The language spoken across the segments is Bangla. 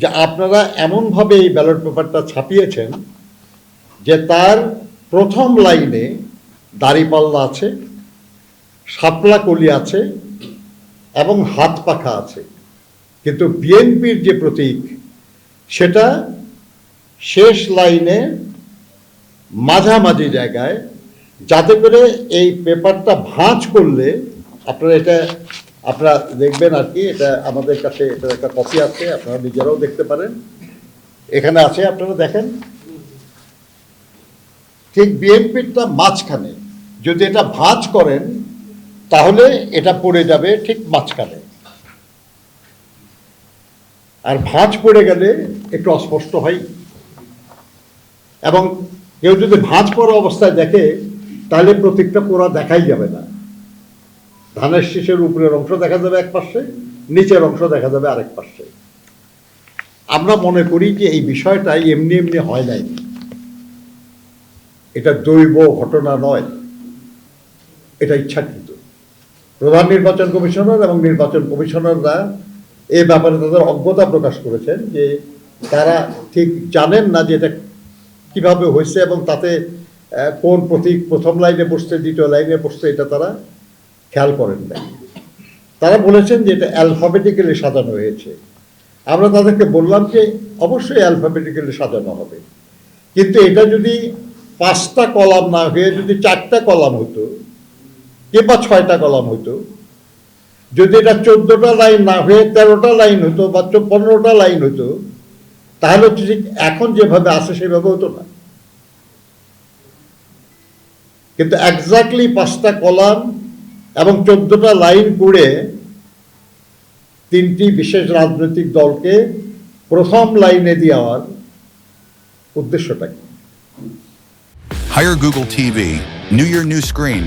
যে আপনারা এমনভাবে এই ব্যালট পেপারটা ছাপিয়েছেন যে তার প্রথম লাইনে দাড়িপাল্লা আছে, শাপলা কলি আছে এবং হাত পাখা আছে। কিন্তু বিএনপির যে প্রতীক, সেটা শেষ লাইনে মাঝামাঝি জায়গায় যাতে করে এই পেপারটা ভাঁজ করলে আপনারা এটা আপনারা দেখবেন আর কি, এটা আমাদের কাছে এটা একটা কপি আছে, আপনারা নিজেরাও দেখতে পারেন। এখানে আছে, আপনারা দেখেন। ঠিক বিএনপিরটা মাঝখানে, যদি এটা ভাঁজ করেন, তাহলে এটা পড়ে যাবে ঠিক মাঝখানে। আর ভাঁজ পড়ে গেলে একটু অস্পষ্ট হয়। এবং কেউ যদি ভাঁজ পড়া অবস্থায় দেখে, তাহলে প্রতীকটা পুরা দেখাই যাবে না। ধানের শীষের উপরের অংশ দেখা যাবে এক পাশে, নিচের অংশ দেখা যাবে আরেক পাশে। আমরা মনে করি যে এই বিষয়টা এমনি এমনি হয় নাই। এটা দৈব ঘটনা নয়। এটা ইচ্ছাকৃত। প্রধান নির্বাচন কমিশনার এবং নির্বাচন কমিশনাররা এ ব্যাপারে তাদের অজ্ঞতা প্রকাশ করেছেন যে তারা ঠিক জানেন না যে এটা কীভাবে হয়েছে এবং তাতে কোন প্রতীক প্রথম লাইনে বসছে, দ্বিতীয় লাইনে বসছে, এটা তারা খেয়াল করেন না তারা বলেছেন যে এটা অ্যালফাবেটিক্যালি সাজানো হয়েছে। আমরা তাদেরকে বললাম যে অবশ্যই অ্যালফাবেটিক্যালি সাজানো হবে। কিন্তু এটা যদি পাঁচটা কলাম না হয়ে যদি চারটা কলাম হতো কিংবা ছয়টা কলাম হতো, যদি এটা চোদ্দটা লাইন না হয়ে তেরোটা লাইন হতো বা পনেরোটা লাইন হতো, তাহলে ঠিক এখন যেভাবে আছে সেভাবে হতো না। কিন্তু একজাক্টলি পাঁচটা কলাম এবং চোদ্দটা লাইন করে তিনটি বিশেষ রাজনৈতিক দলকে প্রথম লাইনে দেওয়ার উদ্দেশ্যটা কি Hire Google TV, New Year, New Screen.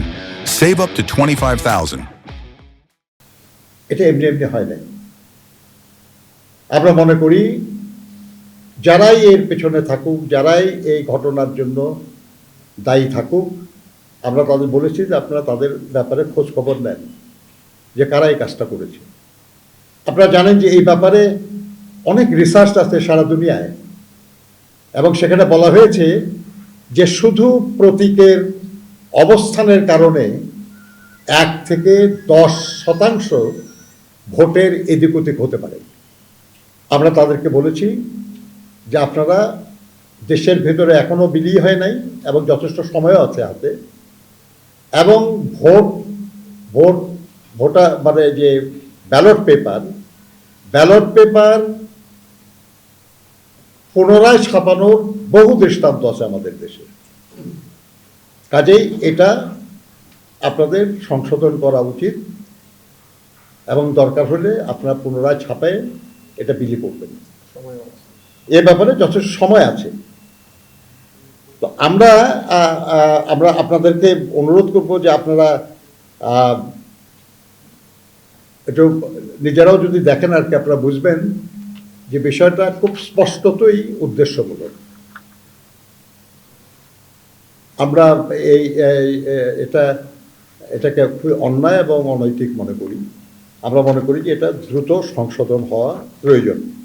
Save up to 25000 এটা এমনি এমনি হয় নাই আমরা মনে করি যারাই এর পেছনে থাকুক যারাই এই ঘটনার জন্য দায়ী থাকুক আমরা তাদের বলেছি যে আপনারা তাদের ব্যাপারে খোঁজ খবর নেন যে কারা এই কাজটা করেছে। আপনারা জানেন যে এই ব্যাপারে অনেক রিসার্চ আছে সারা দুনিয়ায় এবং সেখানে বলা হয়েছে যে শুধু প্রতীকের অবস্থানের কারণে এক থেকে দশ শতাংশ ভোটের এদিক ওদিক হতে পারে। আমরা তাদেরকে বলেছি যে আপনারা দেশের ভেতরে এখনও বিলি হয় নাই এবং যথেষ্ট সময়ও আছে হাতে। এবং ভোট ভোট ভোটার মানে যে ব্যালট পেপার ব্যালট পেপার পুনরায় ছাপানোর বহু দৃষ্টান্ত আছে আমাদের দেশে। কাজেই এটা আপনাদের সংশোধন করা উচিত এবং দরকার হলে আপনারা পুনরায় ছাপায় এটা বিলি করবেন। এ ব্যাপারে যথেষ্ট সময় আছে। তো আমরা আমরা আপনাদেরকে অনুরোধ করব যে আপনারা একটু নিজেরাও যদি দেখেন আর কি, আপনারা বুঝবেন যে বিষয়টা খুব স্পষ্টতই উদ্দেশ্যমূলক। আমরা এই- এটা, এটাকে খুবই অন্যায় এবং অনৈতিক মনে করি। আমরা মনে করি যে এটা দ্রুত সংশোধন হওয়া প্রয়োজন।